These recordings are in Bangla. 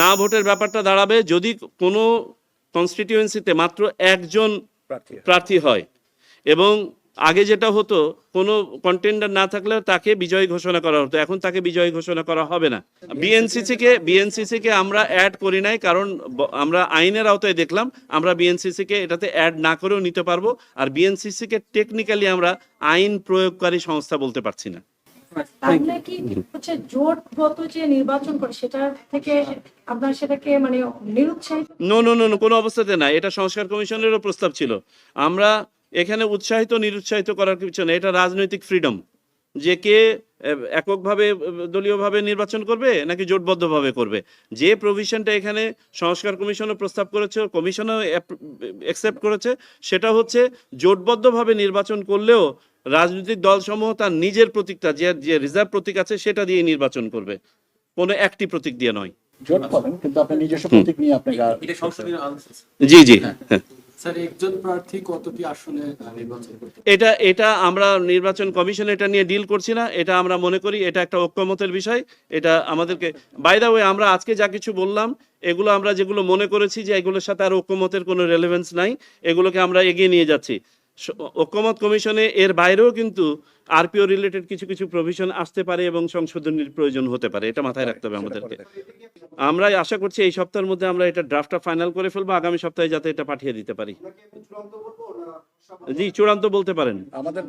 না ভোটের ব্যাপারটা দাঁড়াবে যদি কোনো কনস্টিটিউয়েন্সিতে মাত্র একজন প্রার্থী হয়। এবং আগে যেটা হতো কোনো কন্টেন্ডার না থাকলেও তাকে বিজয় ঘোষণা করা হতো। এখন তাকে বিজয় ঘোষণা করা হবে না। বিএনসিসি কে বিএনসিসি কে আমরা অ্যাড করি নাই কারণ আমরা আইনের আওতায় দেখলাম আমরা বিএনসিসি কে এটাতে অ্যাড না করেও নিতে পারব। আর বিএনসিসি কে টেকনিক্যালি আমরা আইন প্রয়োগকারী সংস্থা বলতে পারছি না। তাহলে কি হচ্ছে জোটগত যে নির্বাচন করে সেটা থেকে আপনার সেটাকে মানে নিরুৎসাহিত নো নো নো নো, কোনো অবস্থাতে না। এটা সংস্কার কমিশনেরও প্রস্তাব ছিল। আমরা এখানে উৎসাহিত নিরুৎসাহিত করার কিছু না। এটা রাজনৈতিক ফ্রিডম যে কে এককভাবে দলীয়ভাবে নির্বাচন করবে নাকি জোটবদ্ধভাবে করবে? যে প্রভিশনটা এখানে সংস্কার কমিশনও প্রস্তাব করেছে কমিশনও অ্যাকসেপ্ট করেছে সেটা হচ্ছে জোটবদ্ধভাবে নির্বাচন করলেও রাজনৈতিক দলসমূহ তার নিজের প্রতীকটা যে যে রিজার্ভ প্রতীক আছে সেটা দিয়ে নির্বাচন করবে। কোনো একটি প্রতীক দিয়ে নয়। জোট করেন কিন্তু আপনি নিজস্ব প্রতীক নিয়ে জি জি হ্যাঁ। এটা এটা আমরা নির্বাচন কমিশন এটা নিয়ে ডিল করছি না, এটা আমরা মনে করি এটা একটা ঐক্যমতের বিষয়, এটা আমাদেরকে বাই দা ওয়ে আমরা আজকে যা কিছু বললাম, এগুলো আমরা যেগুলো মনে করেছি যে এগুলোর সাথে আর ঐক্যমতের কোনো রেলেভেন্স নাই, এগুলোকে আমরা এগিয়ে নিয়ে যাচ্ছি। ঐক্যমত কমিশনে এর বাইরেও কিন্তু আরপিও রিলেটেড কিছু কিছু প্রভিশন আসতে পারে এবং সংশোধনীর প্রয়োজন হতে পারে। এটা মাথায় রাখতে হবে আমাদেরকে। আমরা আশা করছি এই সপ্তাহের মধ্যে আমরা এটা ড্রাফটটা ফাইনাল করে ফেলব আগামী সপ্তাহে যাতে এটা পাঠিয়ে দিতে পারি। জি চূড়ান্ত বলতে পারেন। আমাদের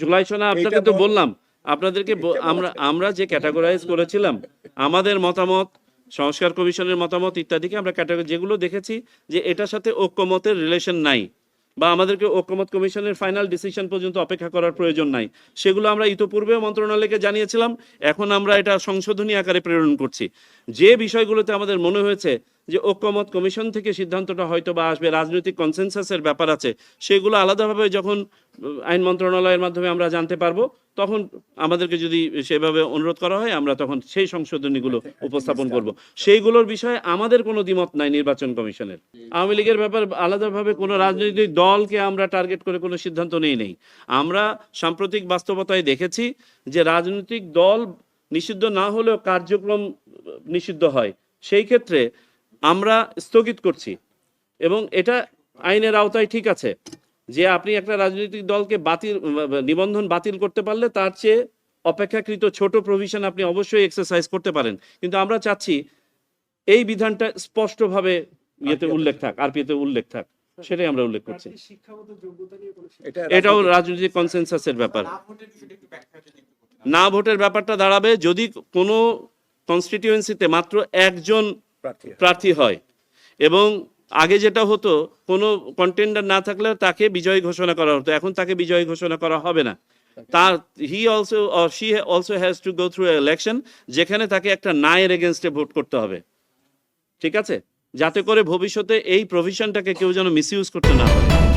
জুলাই সোনা আপনাকে তো বললাম আপনাদেরকে আমরা আমরা যে ক্যাটাগরাইজ করেছিলাম আমাদের মতামত সংস্কার কমিশনের মতামত ইত্যাদিকে আমরা ক্যাটাগরি যেগুলো দেখেছি যে এটার সাথে ঐক্যমতের রিলেশন নাই বা আমাদেরকে ঐক্যমত কমিশনের ফাইনাল ডিসিশন পর্যন্ত অপেক্ষা করার প্রয়োজন নাই। সেগুলো আমরা ইতোপূর্বে মন্ত্রণালয়কে জানিয়েছিলাম, এখন আমরা এটা সংশোধনী আকারে প্রেরণ করছি। যে বিষয়গুলোতে আমাদের মনে হয়েছে যে ঐক্যমত কমিশন থেকে সিদ্ধান্তটা হয়তো বা আসবে, রাজনৈতিক কনসেনসাসের ব্যাপার আছে, সেগুলো আলাদাভাবে যখন আইন মন্ত্রণালয়ের মাধ্যমে আমরা জানতে পারব তখন আমাদেরকে যদি সেভাবে অনুরোধ করা হয় আমরা তখন সেই সংশোধনীগুলো উপস্থাপন করব। সেইগুলোর বিষয়ে আমাদের কোনো দ্বিমত নাই নির্বাচন কমিশনের। আওয়ামী লীগের ব্যাপার আলাদাভাবে কোনো রাজনৈতিক দলকে আমরা টার্গেট করে কোনো সিদ্ধান্ত নেই নেই। আমরা সাম্প্রতিক বাস্তবতায় দেখেছি যে রাজনৈতিক দল নিষিদ্ধ না হলেও কার্যক্রম নিষিদ্ধ হয়। সেই ক্ষেত্রে আমরা স্থগিত করছি এবং এটা আইনের আওতায় ঠিক আছে। যে আপনি একটা রাজনৈতিক দলকে বাতিল নিবন্ধন বাতিল করতে পারলে তার চেয়ে অপেক্ষাকৃত ছোট প্রভিশন আপনি অবশ্যই এক্সারসাইজ করতে পারেন। কিন্তু আমরা চাচ্ছি এই বিধানটা স্পষ্টভাবে ইয়েতে উল্লেখ থাক আরপিতে উল্লেখ থাক। সেটাই আমরা উল্লেখ করছি। এটাও রাজনৈতিক কনসেনসাসের ব্যাপার। না ভোটের ব্যাপারটা দাঁড়াবে যদি কোনো কনস্টিটিউয়েন্সিতে মাত্র একজন প্রার্থী প্রার্থী হয়। এবং আগে যেটা হতো, কোনো কন্টেন্ডার না থাকলে তাকে বিজয়ী ঘোষণা করা হতো। এখন তাকে বিজয়ী ঘোষণা করা হবে না। তার he also she also has to go through election যেখানে তাকে একটা নায়ের এগেনস্টে ভোট করতে হবে। ঠিক আছে? যাতে করে ভবিষ্যতে এই প্রভিশনটাকে কেউ যেন মিসইউজ করতে না পারে।